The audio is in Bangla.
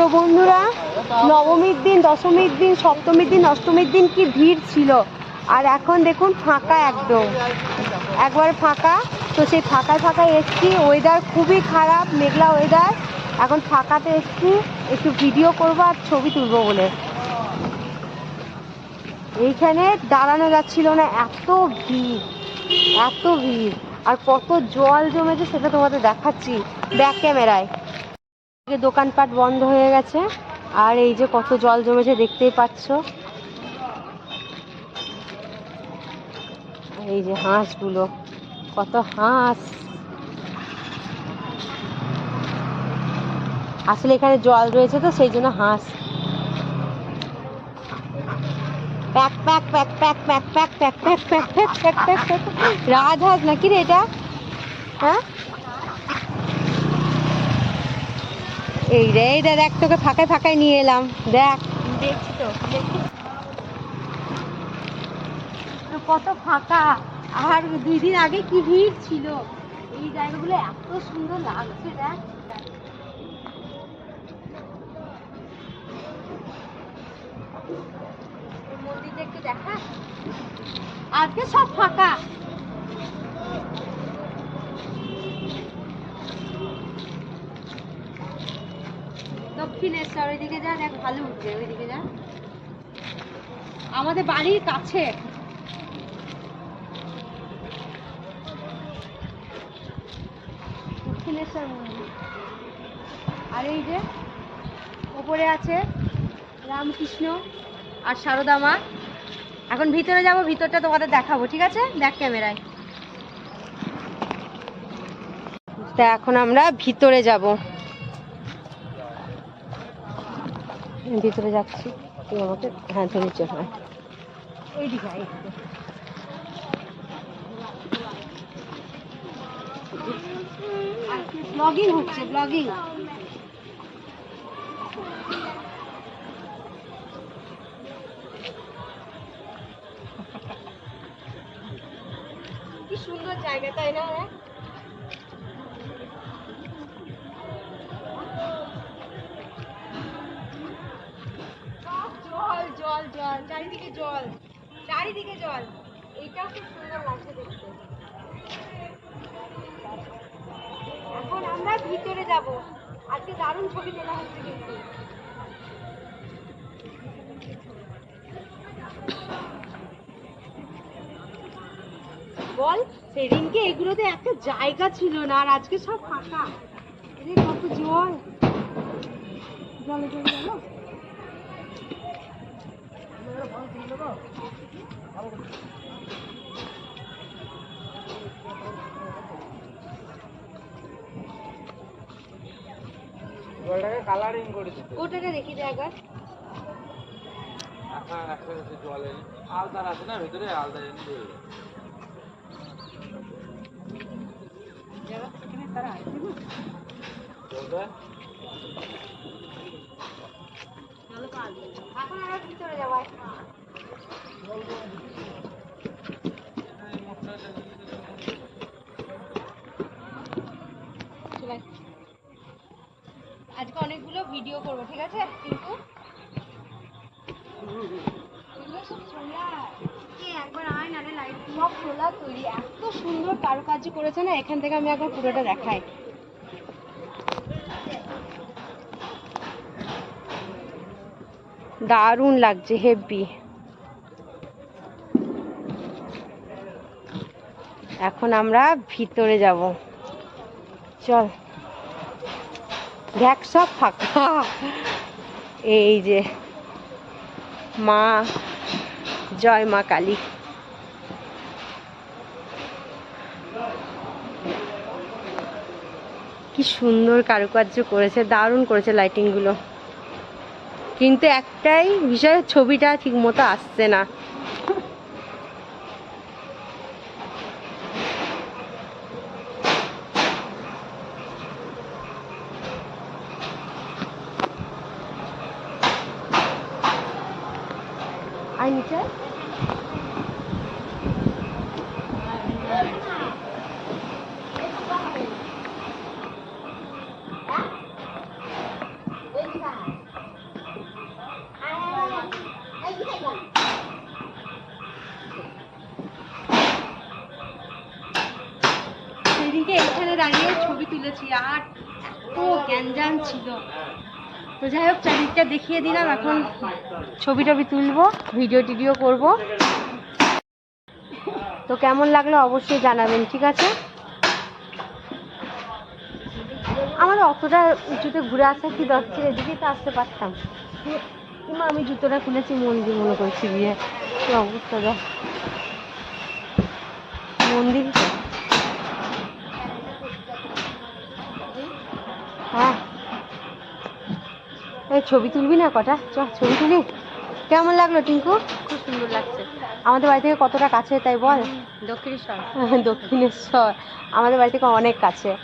তো বন্ধুরা, নবমীর দিন, দশমীর দিন, সপ্তমীর দিন, অষ্টমীর দিন কি ভিড় ছিল? আর এখন দেখুন ফাঁকা একদম। একবার ফাঁকা। তো সেই ফাঁকায় ফাঁকায় এসছি। ওয়েদার খুবই খারাপ, মেঘলা ওয়েদার এখন ফাঁকাতে এসছি। একটু ভিডিও করব আর ছবি তুলবো বলে। এইখানে দাঁড়ানো যাচ্ছিল না, এত ভিড় এত ভিড়। আর কত জল জমেছে সেটা তোমাদের দেখাচ্ছি। ব্যাক ক্যামেরায় দোকানপাট বন্ধ হয়ে গেছে আর এই যে কত জল জমেছে দেখতেই পাচ্ছ এই যে হাঁসগুলো কত হাঁস আসলে এখানে জল রয়েছে তো সেই জন্য হাঁস প্যাক প্যাক প্যাক প্যাক প্যাক প্যাক প্যাক প্যাক প্যাক প্যাক প্যাক প্যাক প্যাক রাজহাঁস নাকি রে এটা হ্যাঁ এই রে, এই দে দেখ, তোকে ফাঁকায় ফাঁকায় নিয়ে এলাম, দেখ। দেখছি তো কত ফাঁকা। আর দুই দিন আগে কি ভিড় ছিল? এই জায়গাগুলো এত সুন্দর লাগছে, দেখ। মন্দিরটা একটু দেখা। আজকে সব ফাঁকা। দক্ষিণেশ্বর, ওইদিকে যা দেখ, ভালো উঠবে, ওইদিকে যা। আমাদের বাড়ির কাছে। দক্ষিণেশ্বর মন্দির। আর এই যে ওপরে আছে রামকৃষ্ণ আর সারদা মা। এখন ভিতরে যাব, ভিতরটা তোমাদের দেখাবো, ঠিক আছে? দেখ ক্যামেরায় তা এখন আমরা ভিতরে যাব। ভিতরে যাচ্ছি। তুই আমাকে হ্যাঁ ধরে চল হ্যাঁ। হচ্ছে ব্লগিং কি সুন্দর জায়গা, তাই না চারিদিকে জল চারিদিকে জল। এটাও খুব সুন্দর লাগছে দেখতে। এখন আমরা ভিতরে যাব। আজকে দারুণ ছবি তোলা হচ্ছে কিন্তু। বল, সেদিনকে এগুলোতে একটা জায়গা ছিল না, আর আজকে সব ফাঁকা। কত জল। জলে জল কালারিং করেছে ওটাকে দেখি দে একবার। হ্যাঁ একটা জল। এনে আলদার আছে না ভিতরে? আলদার এনে দিয়ে তারা আছে না এখন আর ভিতরে যাব। আজকে অনেকগুলো ভিডিও করব, ঠিক আছে কিন্তু আয়, নাহলে লাইট সব এত সুন্দর কারুকার্য করেছে না, এখান থেকে আমি একবার পুরোটা দেখাই। দারুণ লাগছে হেভি এখন আমরা ভিতরে যাব। চল। দেখ, সব ফাঁকা। এই যে মা, জয় মা কালী। কি সুন্দর কারুকার্য করেছে, দারুণ করেছে লাইটিংগুলো কিন্তু একটাই বিষয়, ছবিটা ঠিক মতো আসছে না। হয় নিচে সেদিকে এখানে দাঁড়িয়ে ছবি তুলেছি আর এত গ্যাঞ্জাম ছিল। তো যাই হোক, চারিদিকটা দেখিয়ে দিলাম। এখন ছবি টবি তুলবো ভিডিও টিডিও করব। তো কেমন লাগল অবশ্যই জানাবেন, ঠিক আছে? আমার অতটা উঁচুতে ঘুরে আসা কি দরকার? এদিকে তো আসতে পারতাম। কিংবা আমি জুতোটা খুলেছি, মন্দির মনে করছি গিয়ে। কি অবস্থা, দেখ। মন্দির? হ্যাঁ। ছবি তুলবি না কটা? চ ছবি তুলি। কেমন লাগল টিঙ্কু? খুব সুন্দর লাগছে। আমাদের বাড়ি থেকে কতটা কাছে তাই বল? দক্ষিণেশ্বর। দক্ষিণেশ্বর। আমাদের বাড়ি থেকে অনেক কাছে।